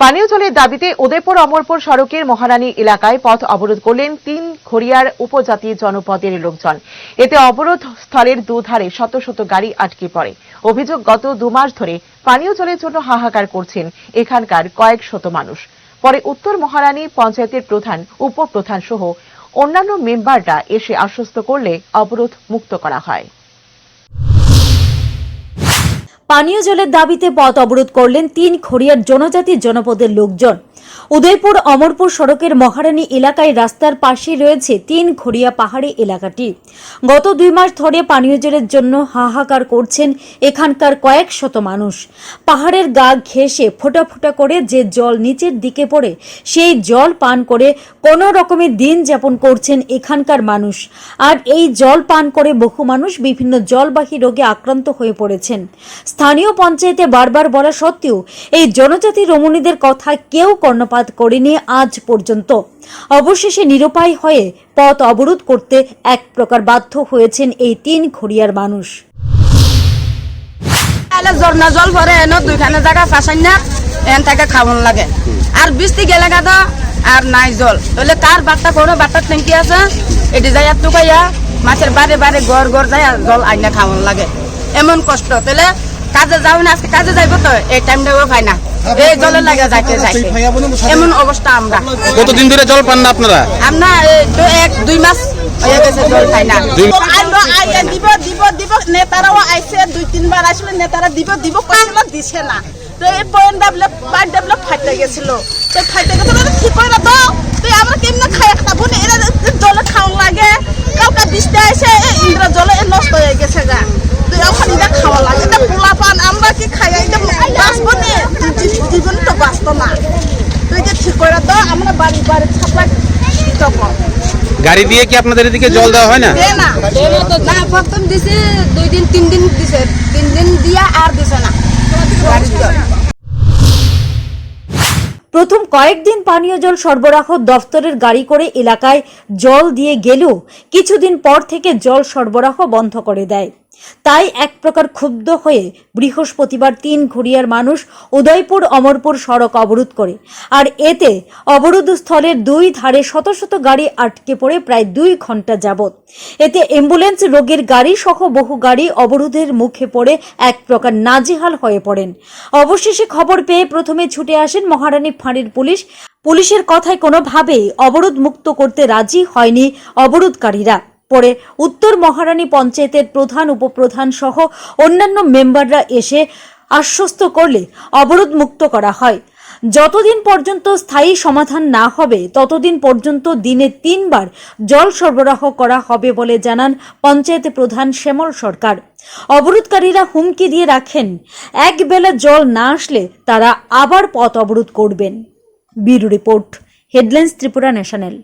পানীয় জলের দাবিতে উদয়পুর অমরপুর সড়কের মহারানী এলাকায় পথ অবরোধ করলেন তিন খড়িয়ার উপজাতি জনপদের লোকজন। এতে অবরোধ স্থলের দুধারে শত শত গাড়ি আটকে পড়ে। অভিযোগ গত দু মাস ধরে পানীয় জলের জন্য হাহাকার করছেন এখানকার কয়েক শত মানুষ। পরে উত্তর মহারানী পঞ্চায়েতের প্রধান উপপ্রধান সহ অন্যান্য মেম্বাররা এসে আশ্বস্ত করলে অবরোধ মুক্ত করা হয়। পানীয় জলের দাবিতে পথ অবরোধ করলেন তিন খড়িয়ার জনজাতি জনপদের লোকজন। উদয়পুর অমরপুর সড়কের মহারানী এলাকায় রাস্তার পাশে রয়েছে তিন খড়িয়া পাহাড়ি এলাকাটি। গত দুই মাস ধরে পানীয় জলের জন্য হাহাকার করছেন এখানকার কয়েক শত মানুষ। পাহাড়ের গা ঘেঁষে ফোটা ফোটা করে যে জল নিচের দিকে পড়ে, সেই জল পান করে কোনো রকমের দিন যাপন করছেন এখানকার মানুষ। আর এই জল পান করে বহু মানুষ বিভিন্ন জলবাহী রোগে আক্রান্ত হয়ে পড়েছেন। স্থানীয় পঞ্চায়েতে বারবার বলা সত্ত্বেও এই জনজাতি রমণীদের কথা কেউ কর্ণপাত করেনি আজ পর্যন্ত। অবশেষে নিরুপায় হয়ে পথ অবরোধ করতে এক প্রকার বাধ্য হয়েছেন এই তিন খড়িয়ার মানুষ। ঝর্ণা জল ভরে এনে দুইখানে জায়গা ফাঁসাই না, এন লাগে। আর বৃষ্টি গেলে গাদা আর নাই জল তাহলে কার বাট্টা কোনো বাট্টার ট্যাঙ্কি আছে? এটি যাই আর মাছের বারে বারে গড় গড় যায় জল আইনা খাওয়ান লাগে। এমন কষ্ট। তাহলে কাজে যাও না আজকে কাজে যাইব তো এই টাইমটাও পাই না। এই জলের লাগে যাইতে যাইতে। এমন অবস্থা আমরা। কতদিন ধরে জল পান না আপনারা? আমরা এক দুই মাস হয়ে গেছে জল খাই না। দুই আইলো আইয়া দিব দিব দিব নেতারাও আইছে দুই তিনবার আসলে নেতারা দিব দিব কইছিল দিছে না। তো এই পয়েন্ট ডাবলে পাইপ ডাবলে ফাইটে গেছিল। তো ফাইটে গেছিল তো ঠিক করে দাও তো আমরা কেমনে খাই খাব না এরা জলে খাওয়া লাগে। কাউকে বৃষ্টি আইছে এই ইন্দ্র জলে এ নষ্ট হয়ে গেছে গা। তো এখন এটা খাওয়া লাগে এটা পোলা পান আমরা কি খাই এটা বাঁচবো না জীবন তো বাঁচতো না। তো এটা ঠিক করে দাও আমরা বাড়ি বাড়ি ছাপা তখন গাড়ি দিয়ে কি আপনাদের এদিকে জল দেওয়া হয় না? না। না প্রথম দিছে দুই দিন তিন দিন দিছে। তিন দিন দিয়া আর দিছে না। প্রথম কয়েকদিন পানীয় জল সরবরাহ দফতরের গাড়ি করে এলাকায় জল দিয়ে গেলেও কিছুদিন পর থেকে জল সরবরাহ বন্ধ করে দেয়। তাই এক প্রকার ক্ষুব্ধ হয়ে বৃহস্পতিবার তিন ঘুরিয়ার মানুষ উদয়পুর অমরপুর সড়ক অবরোধ করে। আর এতে অবরোধ স্থলের দুই ধারে শত শত গাড়ি আটকে পড়ে প্রায় দুই ঘণ্টা যাবৎ। এতে অ্যাম্বুলেন্স, রোগীর গাড়ি সহ বহু গাড়ি অবরোধের মুখে পড়ে এক প্রকার নাজেহাল হয়ে পড়েন। অবশেষে খবর পেয়ে প্রথমে ছুটে আসেন মহারানী ফাঁড়ির পুলিশ। পুলিশের কথায় কোনোভাবেই অবরোধ মুক্ত করতে রাজি হয়নি অবরোধকারীরা। পরে উত্তর মহারানী পঞ্চায়েতের প্রধান, উপপ্রধান সহ অন্যান্য মেম্বাররা এসে আশ্বস্ত করলে অবরোধ মুক্ত করা হয়। যতদিন পর্যন্ত স্থায়ী সমাধান না হবে, ততদিন পর্যন্ত দিনে তিনবার জল সরবরাহ করা হবে বলে জানান পঞ্চায়েত প্রধান শ্যামল সরকার। অবরোধকারীরা হুমকি দিয়ে রাখেন, এক বেলা জল না আসলে তারা আবার পথ অবরোধ করবেন। Bureau report, headlines Tripura national.